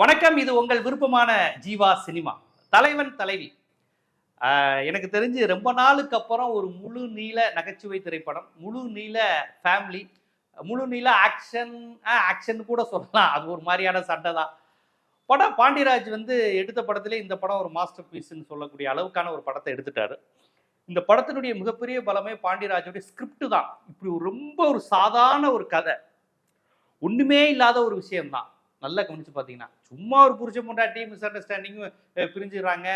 வணக்கம் இது உங்கள் விருப்பமான ஜீவா சினிமா. தலைவன் தலைவி. எனக்கு தெரிஞ்சு ரொம்ப நாளுக்கு அப்புறம் ஒரு முழு நீள நகைச்சுவை திரைப்படம் முழு நீள ஃபேமிலி முழு நீள ஆக்ஷன் ஆக்ஷன் கூட சொல்லலாம். அது ஒரு மாதிரியான சண்டை தான். படம் பாண்டியராஜ் வந்து எடுத்த படத்திலே இந்த படம் ஒரு மாஸ்டர் பீஸ்ன்னு சொல்லக்கூடிய அளவுக்கான ஒரு படத்தை எடுத்துட்டாரு. இந்த படத்தினுடைய மிகப்பெரிய பலமே பாண்டியராஜோடைய ஸ்கிரிப்ட் தான். இப்படி ரொம்ப ஒரு சாதாரண ஒரு கதை. ஒன்றுமே இல்லாத ஒரு விஷயம்தான். நல்லா கவனிச்சு பார்த்தீங்கன்னா சும்மா ஒரு புருஷ பொண்டாட்டி மிஸ் அண்டர்ஸ்டாண்டிங் பிரிஞ்சுடுறாங்க.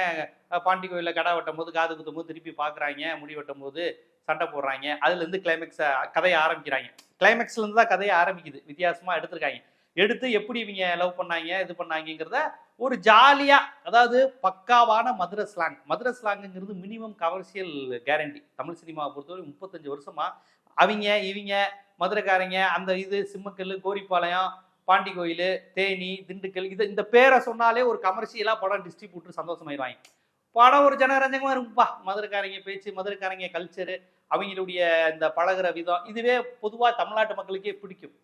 பாண்டி கோயிலில் கடை வெட்டும் போது காது குத்தும் போது திருப்பி பார்க்குறாங்க. முடி வெட்டும் போது சண்டை போடுறாங்க. அதுலேருந்து கிளைமேக்ஸை கதையை ஆரம்பிக்கிறாங்க. கிளைமேக்ஸ்லேருந்து தான் கதையை ஆரம்பிக்குது. வித்தியாசமாக எடுத்திருக்காங்க. எடுத்து எப்படி இவங்க லவ் பண்ணாங்க இது பண்ணாங்கங்கிறத ஒரு ஜாலியாக அதாவது பக்காவான மதுரை ஸ்லாங் மதுரை ஸ்லாங்குங்கிறது மினிமம் கமர்ஷியல் கேரண்டி தமிழ் சினிமாவை பொறுத்தவரை முப்பத்தஞ்சு வருஷமாக அவங்க இவங்க மதுரைக்காரங்க அந்த இது சிம்மக்கல் கோரிப்பாளையம் பாண்டி கோயில் தேனி திண்டுக்கல் இது இந்த பேரை சொன்னாலே ஒரு கமர்ஷியலாக படம் டிஸ்ட்ரிபியூட்டர் சந்தோஷமாயிருவாங்க படம் ஒரு ஜனரஞ்சகமாக இருக்கும்பா மதுரைக்காரங்க பேச்சு மதுரைக்காரங்க கல்ச்சரு அவங்களுடைய இந்த பழகுற விதம் இதுவே பொதுவாக தமிழ்நாட்டு மக்களுக்கே பிடிக்கும்.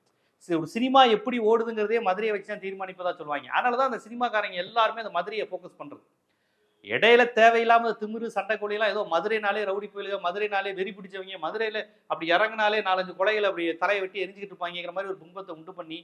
ஒரு சினிமா எப்படி ஓடுதுங்கிறதே மதுரையை வச்சு தான் தீர்மானிப்பதா சொல்லுவாங்க. அதனால தான் அந்த சினிமாக்காரங்க எல்லாருமே அந்த மதுரையை ஃபோக்கஸ் பண்ணுறது இடையில தேவையில்லாமல் திமிரு சண்டை கொலையெல்லாம் ஏதோ மதுரைனாலே ரவுடி கோயிலுங்க மதுரைனாலே வெறி பிடிச்சவங்க மதுரையில் அப்படி இறங்குனாலே நாலஞ்சு கொலைகளை அப்படி தலையை வெட்டி எரிஞ்சுக்கிட்டு இருப்பாங்கிற மாதிரி ஒரு துன்பத்தை உண்டு பண்ணி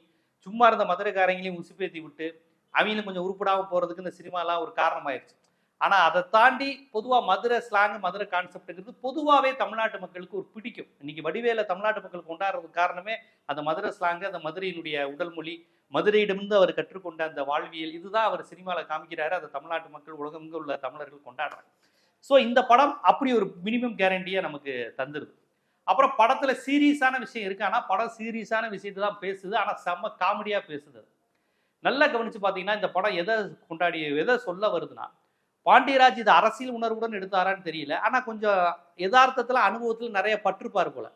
சும்மா இருந்த மதுரைக்காரங்களையும் உசுப்பேத்தி விட்டு அவங்களும் கொஞ்சம் உருப்படாமல் போகிறதுக்கு இந்த சினிமாலாம் ஒரு காரணமாயிருச்சு. ஆனால் அதை தாண்டி பொதுவாக மதுரை ஸ்லாங் மதுரை கான்செப்ட்ங்கிறது பொதுவாகவே தமிழ்நாட்டு மக்களுக்கு ஒரு பிடிக்கும். இன்னைக்கு வடிவேல தமிழ்நாட்டு மக்கள் கொண்டாடுறதுக்கு காரணமே அந்த மதுரை ஸ்லாங்கு அந்த மதுரையினுடைய உடல் மொழி மதுரையிடமிருந்து அவர் கற்றுக்கொண்ட அந்த வாழ்வியல் இதுதான் அவர் சினிமாவில் காமிக்கிறாரு. அதை தமிழ்நாட்டு மக்கள் உலகமெங்க உள்ள தமிழர்கள் கொண்டாடுறாங்க. ஸோ இந்த படம் அப்படி ஒரு மினிமம் கேரண்டியை நமக்கு தந்துருது. அப்புறம் படத்துல சீரியஸான விஷயம் இருக்கு. ஆனால் படம் சீரியஸான விஷயத்தை தான் பேசுது. ஆனால் செம்ம காமெடியா பேசுது நல்லா கவனிச்சு பார்த்தீங்கன்னா இந்த படம் எதை கொண்டாடி எதை சொல்ல வருதுன்னா பாண்டியராஜ் இது அரசியல் உணர்வுடன் எடுத்தாரான்னு தெரியல. ஆனா கொஞ்சம் யதார்த்தத்துல அனுபவத்துல நிறைய பற்றுப்பாரு போல.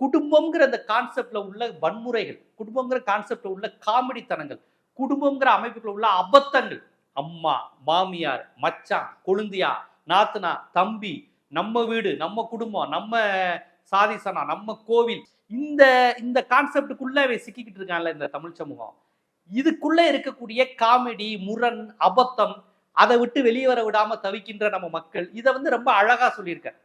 குடும்பம்ங்கிற அந்த கான்செப்ட்ல உள்ள வன்முறைகள் குடும்பங்கிற கான்செப்ட்ல உள்ள காமெடித்தனங்கள் குடும்பங்கிற அமைப்புக்குள்ள உள்ள அபத்தங்கள். அம்மா மாமியார் மச்சான் கொழுந்தியா நாத்தனா தம்பி நம்ம வீடு நம்ம குடும்பம் நம்ம சாதிசனா நம்ம கோவில். இந்த இந்த கான்செப்டுக்குள்ளே சிக்கிக்கிட்டு இருக்கான்ல இந்த தமிழ் சமூகம். இதுக்குள்ளே இருக்கக்கூடிய காமெடி முரண் அபத்தம் அதை விட்டு வெளியே வர விடாமல் தவிக்கின்ற நம்ம மக்கள் இதை வந்து ரொம்ப அழகாக சொல்லியிருக்கேன்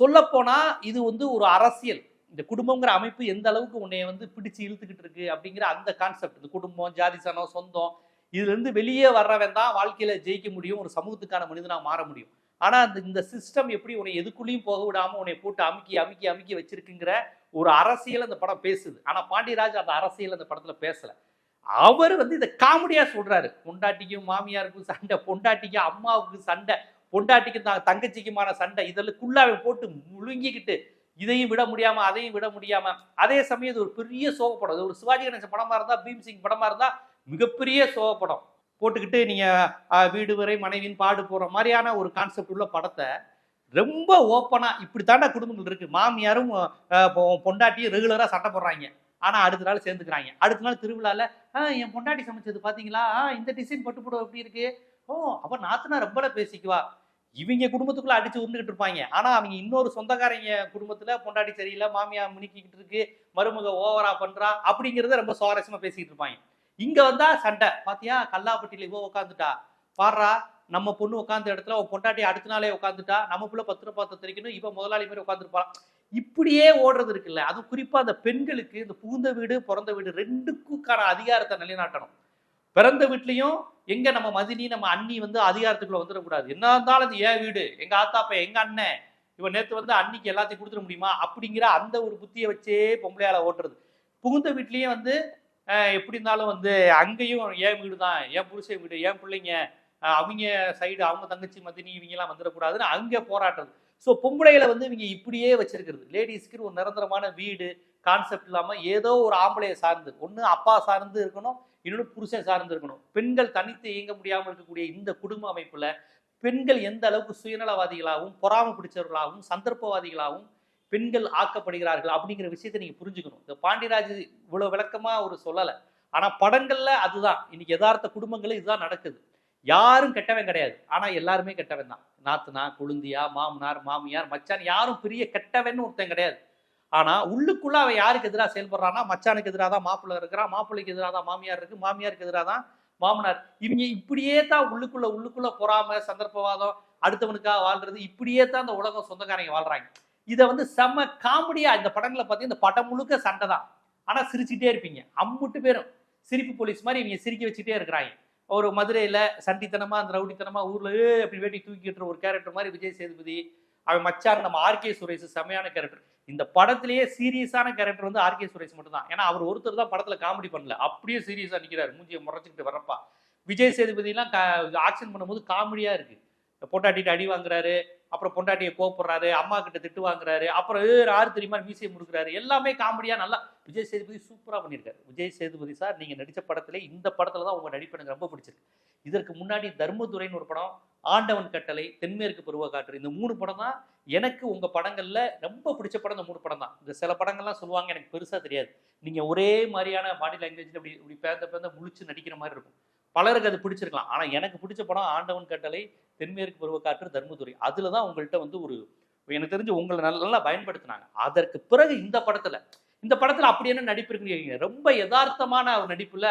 சொல்லப்போனால் இது வந்து ஒரு அரசியல். இந்த குடும்பங்கிற அமைப்பு எந்த அளவுக்கு உன்னைய வந்து பிடிச்சு இழுத்துக்கிட்டு இருக்கு அப்படிங்கிற அந்த கான்செப்ட் இந்த குடும்பம் ஜாதி சனம் சொந்தம் இதுலேருந்து வெளியே வர்றவன் தான் வாழ்க்கையில் ஜெயிக்க முடியும் ஒரு சமூகத்துக்கான மனிதனாக மாற முடியும். ஆனால் அந்த இந்த சிஸ்டம் எப்படி உன்னை எதுக்குள்ளேயும் போக விடாமல் உன்னை போட்டு அமுக்கி அமுக்கி அமுக்கி வச்சிருக்குங்கிற ஒரு அரசியல் அந்த படம் பேசுது. ஆனால் பாண்டியராஜ் அந்த அரசியல் அந்த படத்தில் பேசலை. அவர் வந்து இதை காமெடியாக சொல்கிறாரு பொண்டாட்டிக்கும் மாமியாருக்கும் சண்டை பொண்டாட்டிக்கும் அம்மாவுக்கு சண்டை பொண்டாட்டிக்கும் தான் தங்கச்சிக்குமான சண்டை இதில் அவன் போட்டு முழுங்கிக்கிட்டு இதையும் விட முடியாமல் அதையும் விட முடியாமல் அதே சமயம் இது ஒரு பெரிய சோகப்படம். இது ஒரு சிவாஜி கணேசன் படமாக இருந்தால் பீம்சிங் படமாக இருந்தால் மிகப்பெரிய சோகப்படம். போட்டுக்கிட்டு நீங்கள் வீடு வரை மனைவின் பாடு போகிற மாதிரியான ஒரு கான்செப்ட் உள்ள படத்தை ரொம்ப ஓப்பனாக இப்படி தாண்டா குடும்பங்கள் இருக்குது மாமியாரும் பொண்டாட்டியும் ரெகுலராக சண்டை போடுறாங்க. ஆனால் அடுத்த நாள் சேர்ந்துக்கிறாங்க. அடுத்த நாள் திருவிழாவில் "ஆ, என் பொண்டாட்டி சமைச்சது பார்த்தீங்களா ஆ, இந்த டிசைன் பட்டு போட எப்படி இருக்கு. ஓ அப்போ நாத்தனா ரொம்ப பேசிக்குவா. இவங்க குடும்பத்துக்குள்ள அடிச்சு உருண்டுகிட்டு இருப்பாங்க. ஆனா அவங்க இன்னொரு சொந்தக்காரங்க குடும்பத்துல பொண்டாட்டி சரியில்லை மாமியா முனிக்கிட்டு இருக்கு மருமக ஓவரா பண்றா அப்படிங்கறத ரொம்ப சுவாரஸ்யமா பேசிக்கிட்டு இருப்பாங்க. இங்க வந்தா சண்டை. பாத்தியா? கல்லாப்பட்டியில இவ உட்காந்துட்டா பாடுறா நம்ம பொண்ணு உட்காந்த இடத்துல உன் பொண்டாட்டி அடுத்த நாளே உட்காந்துட்டா நம்ம புள்ள பத்திர பார்த்து தெரிக்கணும். இவ முதலாளி மாதிரி உட்காந்துருப்பான் இப்படியே ஓடுறது இருக்குல்ல. அதுவும் குறிப்பா அந்த பெண்களுக்கு இந்த புகுந்த வீடு பிறந்த வீடு ரெண்டுக்குக்கான அதிகாரத்தை நிலைநாட்டணும். பிறந்த வீட்லயும் எங்க நம்ம மதினி நம்ம அண்ணி வந்து அதிகாரத்துக்குள்ள வந்துடக்கூடாது. என்ன இருந்தாலும் அது ஏன் வீடு. எங்க ஆத்தாப்ப எங்க அண்ணன். இவன் நேத்து வந்து அன்னைக்கு எல்லாத்தையும் கொடுத்துட முடியுமா? அப்படிங்கிற அந்த ஒரு புத்தியை வச்சே பொம்பளையால ஓட்டுறது. புகுந்த வீட்லயும் வந்து எப்படி இருந்தாலும் வந்து அங்கேயும் என் வீடு தான் என் புருஷன் வீடு என் பிள்ளைங்க அவங்க சைடு அவங்க தங்கச்சி மதினி இவங்கெல்லாம் வந்துடக்கூடாதுன்னு அங்கே போராடுறது. ஸோ பொம்பளைகளை வந்து இவங்க இப்படியே வச்சிருக்கிறது. லேடிஸ்க்கு ஒரு நிரந்தரமான வீடு கான்செப்ட் இல்லாமல் ஏதோ ஒரு ஆம்பளையை சார்ந்து ஒன்று அப்பா சார்ந்து இருக்கணும் இன்னொன்று புருஷன் சார்ந்து இருக்கணும். பெண்கள் தனித்து இயங்க முடியாமல் இருக்கக்கூடிய இந்த குடும்ப அமைப்பில் பெண்கள் எந்த அளவுக்கு சுயநலவாதிகளாகவும் பொறாமை பிடிச்சவர்களாகவும் சந்தர்ப்பவாதிகளாகவும் பெண்கள் ஆக்கப்படுகிறார்கள் அப்படிங்கிற விஷயத்தை நீங்க புரிஞ்சுக்கணும். இந்த பாண்டியராஜ் இவ்வளவு விளக்கமா ஒரு சொல்லலை. ஆனா படங்கள்ல அதுதான். இன்னைக்கு யதார்த்த குடும்பங்களில் இதுதான் நடக்குது. யாரும் கெட்டவன் கிடையாது. ஆனா எல்லாருமே கெட்டவன் தான். நாத்துனா கொழுந்தியா மாமனார் மாமியார் மச்சான் யாரும் பெரிய கெட்டவன் ஒருத்தன் கிடையாது. ஆனா உள்ளுக்குள்ள அவன் யாருக்கு எதிராக செயல்படுறான்னா மச்சானுக்கு எதிராக தான் மாப்பிள்ளை இருக்கிறான் மாப்பிள்ளைக்கு எதிராக தான் மாமியார் இருக்கு மாமியாருக்கு எதிராக தான் மாமனார். இவங்க இப்படியே தான் உள்ளுக்குள்ள உள்ளுக்குள்ள பொறாம சந்தர்ப்பவாதம் அடுத்தவனுக்காக வாழ்றது இப்படியே தான் அந்த உலகம் சொந்தக்காரங்க வாழ்றாங்க. இதை வந்து செம்ம காமெடியா இந்த படங்களை பார்த்தீங்கன்னா இந்த படம் முழுக்க சண்டை தான். ஆனால் சிரிச்சுட்டே இருப்பீங்க. அம்முட்டு பேரும். சிரிப்பு போலீஸ் மாதிரி இவங்க சிரிக்க வச்சுட்டே இருக்கிறாங்க. ஒரு மதுரையில் சண்டித்தனமாக அந்த ரவுடித்தனமாக ஊரில் "ஏ" அப்படி வேட்டி தூக்கிட்டு ஒரு கேரக்டர் மாதிரி விஜய் சேதுபதி அவன் மச்சான் நம்ம ஆர்கே சுரேஷ் செமையான கேரக்டர் இந்த படத்திலேயே சீரியஸான கேரக்டர் வந்து ஆர்கே சுரேஷ் மட்டும் தான் ஏன்னா அவர் ஒருத்தர் தான் படத்தில் காமெடி பண்ணல. அப்படியே சீரியஸாக நிற்கிறார் மூஞ்சியை முறைச்சிக்கிட்டு வரப்பா விஜய் சேதுபதிலாம் ஆக்ஷன் பண்ணும்போது காமெடியாக இருக்குது பொண்டாட்டிட்டு அடி வாங்குறாரு அப்புறம் பொண்டாட்டியை கோப்படுறாரு அம்மா கிட்ட திட்டு வாங்குறாரு அப்புறம் ஆறு தெரியுமா மீசையை முடுக்குறாரு. எல்லாமே காமெடியா நல்லா விஜய் சேதுபதி சூப்பரா பண்ணியிருக்காரு. விஜய் சேதுபதி சார் நீங்க நடிச்ச படத்துல இந்த படத்துல தான் உங்க நடிப்பு எனக்கு ரொம்ப பிடிச்சிருக்கு. இதற்கு முன்னாடி தர்மதுரைன்னு ஒரு படம் ஆண்டவன் கட்டளை தென்மேற்கு பருவ காற்று இந்த மூணு படம் தான் எனக்கு உங்க படங்கள்ல ரொம்ப பிடிச்ச படம் இந்த மூணு படம் தான். இந்த சில படங்கள்லாம் சொல்லுவாங்க எனக்கு பெருசா தெரியாது. நீங்க ஒரே மாதிரியான பாடி லாங்குவேஜ்ல இப்படி இப்படி பேந்த பேந்த முழிச்சு நடிக்கிற மாதிரி இருக்கும். பலருக்கு அது பிடிச்சிருக்கலாம். ஆனால் எனக்கு பிடிச்ச படம் ஆண்டவன் கட்டளை தென்மேற்கு பருவக்காற்று தர்மதுரை அதில் தான் உங்கள்கிட்ட வந்து ஒரு எனக்கு தெரிஞ்சு உங்களை நல்லா நல்லா பயன்படுத்தினாங்க. அதற்கு பிறகு இந்த படத்தில் இந்த படத்தில் அப்படி என்ன நடிப்பு இருக்குன்னு ரொம்ப யதார்த்தமான ஒரு நடிப்பில்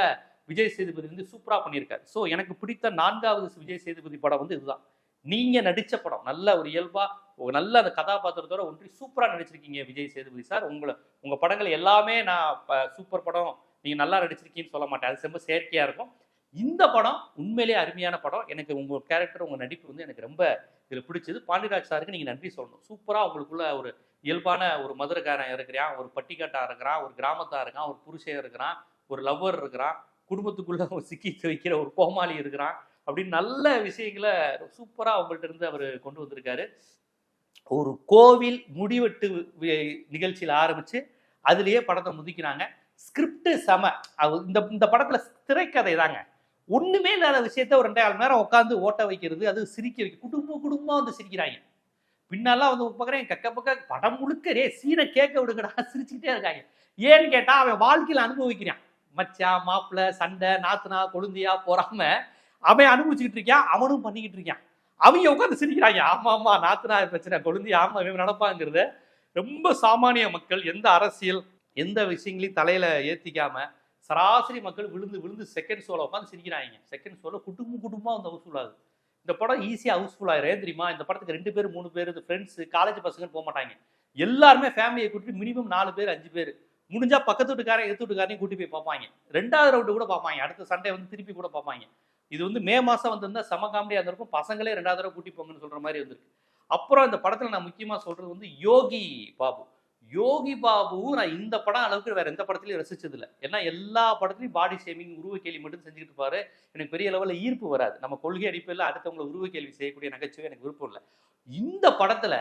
விஜய் சேதுபதி வந்து சூப்பராக பண்ணியிருக்காரு. ஸோ எனக்கு பிடித்த நான்காவது விஜய் சேதுபதி படம் வந்து இதுதான். நீங்கள் நடித்த படம் நல்ல ஒரு இயல்பாக ஒரு நல்ல அந்த கதாபாத்திரத்தோட ஒன்றி சூப்பராக நடிச்சிருக்கீங்க விஜய் சேதுபதி சார். உங்களை உங்கள் படங்கள் எல்லாமே நான் சூப்பர் படம் நீங்கள் நல்லா நடிச்சிருக்கீங்கன்னு சொல்ல மாட்டேன். அது ரொம்ப செயற்கையாக இருக்கும். இந்த படம் உண்மையிலேயே அருமையான படம். எனக்கு உங்கள் கேரக்டர் உங்கள் நடிப்பு வந்து எனக்கு ரொம்ப இதில் பிடிச்சது. பாண்டிராஜ் சாருக்கு நீங்கள் நன்றி சொல்லணும். சூப்பராக உங்களுக்குள்ள ஒரு இயல்பான ஒரு மதுரைக்காரன் இருக்கிறான் ஒரு பட்டிக்காட்டாக இருக்கிறான் ஒரு கிராமத்தாக இருக்கான் ஒரு புருஷன் இருக்கிறான் ஒரு லவ்வர் இருக்கிறான் குடும்பத்துக்குள்ளே ஒரு சிக்கி வைக்கிற ஒரு கோமாளி இருக்கிறான் அப்படின்னு நல்ல விஷயங்களை சூப்பராக அவங்கள்ட்ட இருந்து அவர் கொண்டு வந்திருக்காரு. ஒரு கோவில் முடிவெட்டு நிகழ்ச்சியில் ஆரம்பித்து அதுலேயே படத்தை முதிக்கிறாங்க ஸ்கிரிப்டு செம. இந்த இந்த படத்தில் திரைக்கதை தாங்க. ஒண்ணுமே இல்லாத விஷயத்த ஒரு ரெண்டாயிரம் நேரம் உட்காந்து ஓட்ட வைக்கிறது அது சிரிக்க வைக்க குடும்பம் குடும்பமாக வந்து சிரிக்கிறாங்க. பின்னாலாம் வந்து பார்க்குறேன் கக்க பக்க படம் முழுக்க ரே சீனை கேட்க விடுங்கடா சிரிச்சுக்கிட்டே இருக்காங்க. ஏன்னு கேட்டால் அவன் வாழ்க்கையில் அனுபவிக்கிறான். மச்சான் மாப்பிள்ளை சண்டை நாத்துனா கொழுந்தியா போறாம அவன் அனுபவிச்சுக்கிட்டு இருக்கான் அவனும் பண்ணிக்கிட்டு இருக்கான் அவங்க உட்காந்து சிரிக்கிறாங்க. ஆமா ஆமா நாத்துனா பிரச்சனை. கொழுந்தி ஆமா இவன் நடப்பாங்கிறத. ரொம்ப சாமானிய மக்கள் எந்த அரசியல் எந்த விஷயங்களையும் தலையில ஏத்திக்காம சராசரி மக்கள் விழுந்து விழுந்து செகண்ட் ஷோவில் உட்காந்து சிரிக்கிறாங்க. செகண்ட் ஷோல குடும்பம் குடும்பமாக வந்து ஹவுஸ்ஃபுல் ஆகுது. இந்த படம் ஈஸியாக ஹவுஸ்ஃபுல் ஆயிரும் தெரியுமா? இந்த படத்துக்கு ரெண்டு பேர் மூணு பேர் ஃப்ரெண்ட்ஸு காலேஜ் பசங்கன்னு போக மாட்டாங்க. எல்லாருமே ஃபேமிலியை கூட்டிட்டு மினிமம் நாலு பேர் அஞ்சு பேர். முடிஞ்சால் பக்கத்து வீட்டுக்காரன் எடுத்து வீட்டுக்காரையும் கூட்டி போய் பார்ப்பாங்க. ரெண்டாவது ரவுண்டு கூட பார்ப்பாங்க. அடுத்த சண்டே வந்து திருப்பி கூட பார்ப்பாங்க. இது வந்து மே மாதம் வந்திருந்தால் செம காமெடியாக இருந்திருக்கும். பசங்களே ரெண்டாவது தடவை கூட்டி போங்கன்னு சொல்கிற மாதிரி வந்திருக்கு. அப்புறம் இந்த படத்தில் நான் முக்கியமாக சொல்கிறது வந்து யோகி பாபு. யோகி பாபுவும் நான் இந்த படம் அளவுக்கு வேற எந்த படத்துலையும் ரசிச்சது இல்லை ஏன்னா எல்லா படத்துலையும் பாடி ஷேமிங் உருவ கேள்வி மட்டும் செஞ்சுக்கிட்டு இருப்பாரு. எனக்கு பெரிய லெவலில் ஈர்ப்பு வராது. நம்ம கொள்கை அடிப்பில் அடுத்தவங்களை உருவ கேள்வி செய்யக்கூடிய நகைச்சுவை எனக்கு விருப்பம் இல்லை. இந்த படத்துல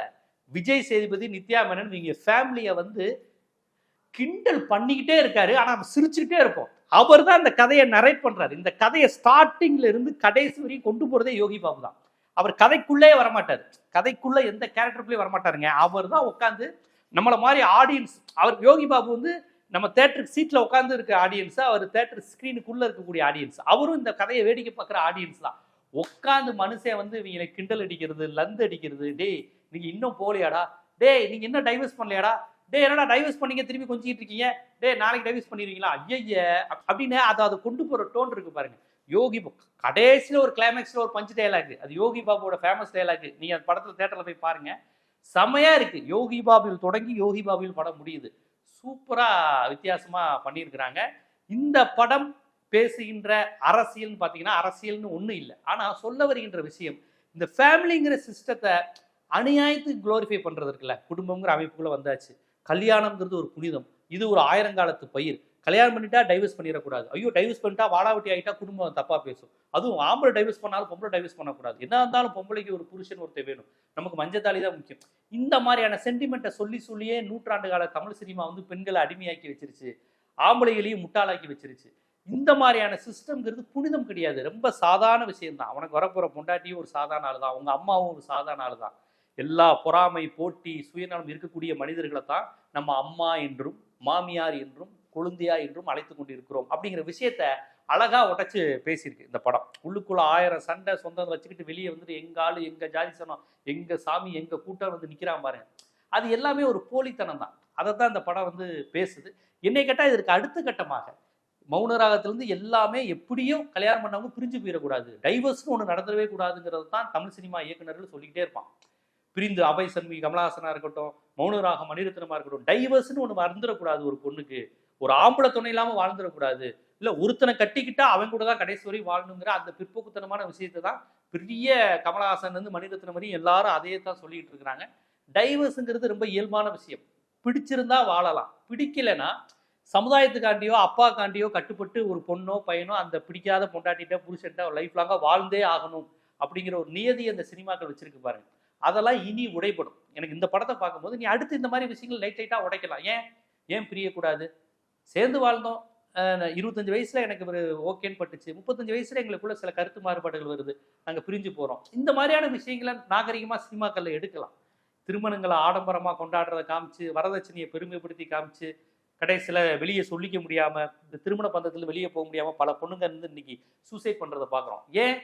விஜய் சேதுபதி நித்யா மேனன் இவங்க ஃபேமிலியை வந்து கிண்டல் பண்ணிக்கிட்டே இருக்காரு. ஆனால் நம்ம சிரிச்சுக்கிட்டே இருப்போம். அவர் தான் இந்த கதையை நரேட் பண்றாரு. இந்த கதையை ஸ்டார்டிங்ல இருந்து கடைசி வரையும் கொண்டு போறதே யோகி பாபு தான். அவர் கதைக்குள்ளே வரமாட்டார். கதைக்குள்ள எந்த கேரக்டருக்குள்ளேயே வரமாட்டாருங்க. அவர் தான் உட்காந்து நம்மளை மாதிரி ஆடியன்ஸ் அவர் யோகி பாபு வந்து நம்ம தேட்டருக்கு சீட்டில் உட்காந்து இருக்க ஆடியன்ஸ் அவர் தேட்டர் ஸ்க்ரீனுக்குள்ளே இருக்கக்கூடிய ஆடியன்ஸ் அவரும் இந்த கதையை வேடிக்கை பார்க்குற ஆடியன்ஸ் தான். உட்காந்து மனுஷன் வந்து இவங்களை கிண்டல் அடிக்கிறது லந்து அடிக்கிறது. டேய் நீங்கள் இன்னும் போலியாடா டேய் நீங்கள் இன்னும் டைவர்ஸ் பண்ணலையாடா? டே என்னடா டைவர்ஸ் பண்ணீங்க? திரும்பி கொஞ்சிட்டு இருக்கீங்க? டேய் நாளைக்கு டைவர்ஸ் பண்ணிடுவீங்களா? ஐய அப்படின்னு அதை அதை கொண்டு போகிற டோன் இருக்கு பாருங்க. யோகி பா- ஒரு கிளைமேக்ஸில் ஒரு பஞ்சு டைலாக் அது யோகி பாபுவோட ஃபேமஸ் டைலாக் நீங்கள் அந்த படத்தில் தேட்டரில் போய் பாருங்கள் செமையா இருக்கு. யோகி பாபுவில் தொடங்கி யோகி பாபுவில் படம் முடியுது. சூப்பரா வித்தியாசமா பண்ணியிருக்கிறாங்க. இந்த படம் பேசுகின்ற அரசியல்னு பார்த்தீங்கன்னா அரசியல்னு ஒன்றும் இல்லை. ஆனால் சொல்ல வருகின்ற விஷயம் இந்த ஃபேமிலிங்கிற சிஸ்டத்தை அநியாயத்துக்கு குளோரிஃபை பண்ணுறது இருக்குல்ல. குடும்பங்கிற அமைப்புக்குள்ளே வந்தாச்சு. கல்யாணம்ங்கிறது ஒரு புனிதம். இது ஒரு ஆயிரங்காலத்து பயிர். கல்யாணம் பண்ணிட்டா டைவர்ஸ் பண்ணிடக்கூடாது. ஐயோ டைவர்ஸ் பண்ணிட்டா வாடாவட்டி ஆயிட்டா குடும்பம் தப்பாக பேசும். அதுவும் ஆம்பளை டைவர்ஸ் பண்ணாலும் பொம்பளை டைவர்ஸ் பண்ணக்கூடாது. என்ன இருந்தாலும் பொம்பளைக்கு ஒரு புருஷன் ஒருத்தர் வேணும். நமக்கு மஞ்சத்தாளி தான் முக்கியம். இந்த மாதிரியான சென்டிமெண்ட்டை சொல்லி சொல்லியே நூற்றாண்டு கால தமிழ் சினிமா வந்து பெண்களை அடிமையாக்கி வச்சிருச்சு. ஆம்பளைகளையும் முட்டாளாக்கி வச்சிருச்சு. இந்த மாதிரியான சிஸ்டம்ங்கிறது புனிதம் கிடையாது. ரொம்ப சாதாரண விஷயம்தான். அவனுக்கு வரப்போகிற பொண்டாட்டியும் ஒரு சாதாரண ஆள் தான் அவங்க அம்மாவும் ஒரு சாதாரண ஆள் தான் எல்லா பொறாமை போட்டி சுயநலம் இருக்கக்கூடிய மனிதர்களை தான் நம்ம அம்மா என்றும் மாமியார் என்றும் கொழுந்தியா என்றும் அழைத்து கொண்டிருக்கிறோம் அப்படிங்கிற விஷயத்த அழகா உடைச்சு பேசியிருக்கு இந்த படம். உள்ளுக்குள்ள ஆயிரம் சண்டை சொந்தம் வச்சுக்கிட்டு வெளியே வந்துட்டு எங்க ஆளு எங்க ஜாதி சனம் எங்க சாமி எங்க கூட்டம் வந்து நிக்கிறான் பாருங்க அது எல்லாமே ஒரு போலித்தனம் தான். அதை தான் இந்த படம் வந்து பேசுது. என்னை கேட்டா இதற்கு அடுத்த கட்டமாக மௌனராகத்திலிருந்து எல்லாமே எப்படியும் கல்யாணம் பண்ணவங்க பிரிஞ்சு போயிடக்கூடாது. டைவர்ஸ்னு ஒன்று நடத்தவே கூடாதுங்கிறது தான் தமிழ் சினிமா இயக்குநர்கள் சொல்லிக்கிட்டே இருப்பான் பிரிந்து அபய் சன்மி கமலஹாசனாக இருக்கட்டும் மௌனராகம் மணிரத்னமாக இருக்கட்டும் டைவர்ஸ்னு ஒன்று மறந்துடக்கூடாது ஒரு பொண்ணுக்கு. ஒரு ஆம்பளை துணை இல்லாமல் வாழ்ந்துடக்கூடாது இல்லை ஒருத்தனை கட்டிக்கிட்டா அவன் கூட தான் கடைசி வரை வாழணுங்கிற அந்த பிற்போக்குத்தனமான விஷயத்தை தான் பெரிய கமலஹாசன் வந்து மணிரத்னம் வரையும் எல்லாரும் அதையே தான் சொல்லிட்டு இருக்கிறாங்க. டைவர்ஸுங்கிறது ரொம்ப இயல்பான விஷயம். பிடிச்சிருந்தா வாழலாம். பிடிக்கலைன்னா சமுதாயத்துக்காண்டியோ அப்பாக்காண்டியோ கட்டுப்பட்டு ஒரு பொண்ணோ பையனோ அந்த பிடிக்காத பொண்டாட்டிட்ட புருஷன்ட்ட லைஃப் லாங்காக வாழ்ந்தே ஆகணும் அப்படிங்கிற ஒரு நியதி அந்த சினிமாக்கள் வச்சிருக்கு பாருங்க. அதெல்லாம் இனி உடைப்படும் எனக்கு இந்த படத்தை பார்க்கும்போது நீ அடுத்து இந்த மாதிரி விஷயங்கள் லைட் லைட்டாக உடைக்கலாம். ஏன்? ஏன் பிரியக்கூடாது? சேர்ந்து வாழ்ந்தோம். இருபத்தஞ்சு வயசுல எனக்கு ஒரு ஓகேன்னு பட்டுச்சு. முப்பத்தஞ்சு வயசுல எங்களுக்குள்ள சில கருத்து மாறுபாடுகள் வருது. நாங்கள் பிரிஞ்சு போறோம். இந்த மாதிரியான விஷயங்களை நாகரிகமா சினிமாக்கள்ல எடுக்கலாம். திருமணங்களை ஆடம்பரமா கொண்டாடுறத காமிச்சு வரதட்சணையை பெருமைப்படுத்தி காமிச்சு கடைசியில் வெளியே சொல்லிக்க முடியாம இந்த திருமண பந்தத்தில் வெளியே போக முடியாம பல பொண்ணுங்க இருந்து இன்னைக்கு சூசைட் பண்றதை பார்க்குறோம். ஏன்?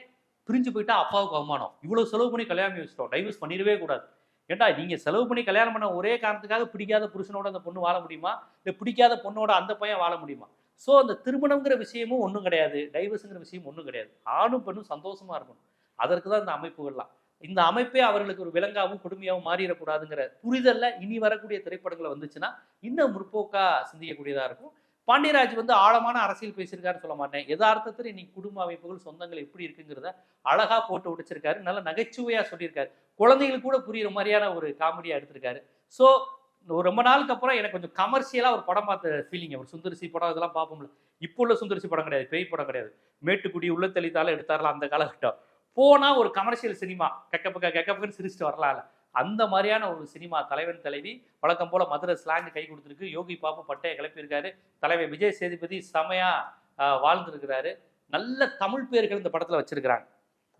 பிரிஞ்சு போயிட்டா அப்பாவுக்கு அவமானம். இவ்வளவு செலவு பண்ணி கல்யாணம் பண்ணி வச்சிட்டோம். டைவர்ஸ் பண்ணிடவே கூடாது. ஏன்டா நீங்கள் செலவு பண்ணி கல்யாணம் பண்ண ஒரே காரணத்துக்காக பிடிக்காத புருஷனோட அந்த பொண்ணு வாழ முடியுமா? இல்லை பிடிக்காத பொண்ணோட அந்த பையன் வாழ முடியுமா? ஸோ அந்த திருமணங்கிற விஷயமும் ஒன்றும் கிடையாது. டைவர்ஸுங்கிற விஷயம் ஒன்றும் கிடையாது. ஆணும் பெண்ணும் சந்தோஷமாக இருக்கணும். அதற்கு தான் இந்த அமைப்புகள்லாம். இந்த அமைப்பே அவர்களுக்கு ஒரு விலங்காகவும் கொடுமையாகவும் மாறிடக்கூடாதுங்கிற புரிதலில் இனி வரக்கூடிய திரைப்படங்கள் வந்துச்சுன்னா இன்னும் முற்போக்காக சிந்திக்கக்கூடியதாக இருக்கும். பாண்டியராஜ் வந்து ஆழமான அரசியல் பேசியிருக்காருன்னு சொல்ல மாட்டேன். யதார்த்தத்தில் இன்னைக்கு குடும்ப அமைப்புகள் சொந்தங்கள் எப்படி இருக்குங்கிறத அழகா போட்டு உடைச்சிருக்காரு. நல்ல நகைச்சுவையாக சொல்லியிருக்காரு. குழந்தைகளுக்கு கூட புரியுற மாதிரியான ஒரு காமெடியாக எடுத்திருக்காரு. ஸோ ரொம்ப நாளுக்கு அப்புறம் எனக்கு கொஞ்சம் கமர்ஷியலாக ஒரு படம் பார்த்த ஃபீலிங் ஒரு சுந்தரிசி படம் இதெல்லாம் பார்ப்போம்ல. இப்போ உள்ள சுந்தரிசி படம் கிடையாது. பேய் படம் கிடையாது. மேட்டுக்குடி உள்ள தெளித்தாலும் எடுத்தாரலாம் அந்த காலகட்டம். போனால் ஒரு கமர்ஷியல் சினிமா கக்கப்பக்க கெக்கப்பக்கன்னு சிரிச்சுட்டு வரலாம்ல. அந்த மாதிரியான ஒரு சினிமா தலைவன் தலைவி வழக்கம் போல் மதுரை ஸ்லாங் கை கொடுத்துருக்கு. யோகி பாபு பட்டையை கிளப்பியிருக்காரு. தலைவர் விஜய் சேதுபதி செமையாக வாழ்ந்துருக்கிறாரு. நல்ல தமிழ் பேர்கள் இந்த படத்தில் வச்சுருக்கிறாங்க.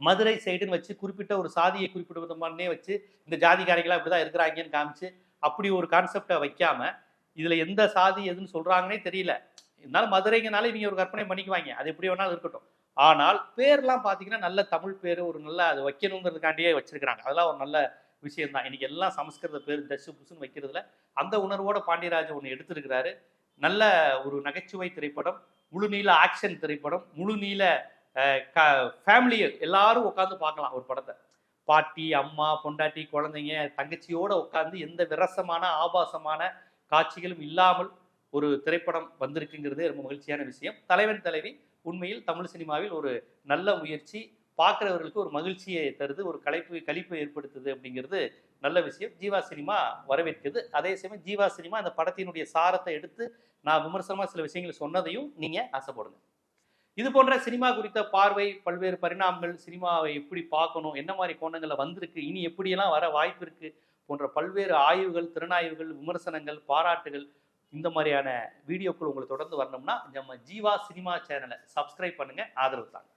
மதுரை சைடுன்னு வச்சு குறிப்பிட்ட ஒரு சாதியை குறிப்பிட்ட விதமானே வச்சு இந்த ஜாதிகாரிங்களாம் இப்படி தான் இருக்கிறாங்கன்னு காமிச்சு அப்படி ஒரு கான்செப்டை வைக்காம இதில் எந்த சாதி எதுன்னு சொல்கிறாங்கன்னே தெரியல. இருந்தாலும் மதுரைங்கனால இவங்க ஒரு கற்பனை பண்ணிக்குவாங்க. அது எப்படி வேணாலும் இருக்கட்டும். ஆனால் பேர்லாம் பார்த்தீங்கன்னா நல்ல தமிழ் பேர் ஒரு நல்ல அது வைக்கணுங்கிறதுக்காண்டியே வச்சிருக்கிறாங்க. அதெல்லாம் ஒரு நல்ல விஷயம் தான் இன்னைக்கு எல்லாம் சமஸ்கிருத பேர் தசு புசுன்னு வைக்கிறதுல அந்த உணர்வோட பாண்டியராஜ் ஒன்று எடுத்திருக்கிறாரு. நல்ல ஒரு நகைச்சுவை திரைப்படம் முழுநீள ஆக்ஷன் திரைப்படம் முழுநீள க ஃபேமிலியர் எல்லாரும் உட்காந்து பார்க்கலாம் ஒரு படத்தை. பாட்டி அம்மா பொண்டாட்டி குழந்தைங்க தங்கச்சியோட உட்காந்து எந்த விரசமான ஆபாசமான காட்சிகளும் இல்லாமல் ஒரு திரைப்படம் வந்திருக்குங்கிறதே ரொம்ப மகிழ்ச்சியான விஷயம். தலைவன் தலைவி உண்மையில் தமிழ் சினிமாவில் ஒரு நல்ல முயற்சி. பார்க்குறவர்களுக்கு ஒரு மகிழ்ச்சியை தருது ஒரு கலைப்பு கழிப்பை ஏற்படுத்துது அப்படிங்கிறது நல்ல விஷயம். ஜீவா சினிமா வரவேற்குது அதே சமயம் ஜீவா சினிமா அந்த படத்தினுடைய சாரத்தை எடுத்து நான் விமர்சனமாக சில விஷயங்களை சொன்னதையும் நீங்கள் ஆசைப்படுங்க. இது போன்ற சினிமா குறித்த பார்வை பல்வேறு பரிணாமங்கள் சினிமாவை எப்படி பார்க்கணும் என்ன மாதிரி கோணங்களில் வந்திருக்கு இனி எப்படியெல்லாம் வர வாய்ப்பு இருக்கு போன்ற பல்வேறு ஆய்வுகள் திறனாய்வுகள் விமர்சனங்கள் பாராட்டுகள் இந்த மாதிரியான வீடியோக்கள் உங்களுக்கு தொடர்ந்து வரணும்னா நம்ம ஜீவா சினிமா சேனலை சப்ஸ்கிரைப் பண்ணுங்கள் ஆதரவு தாங்க.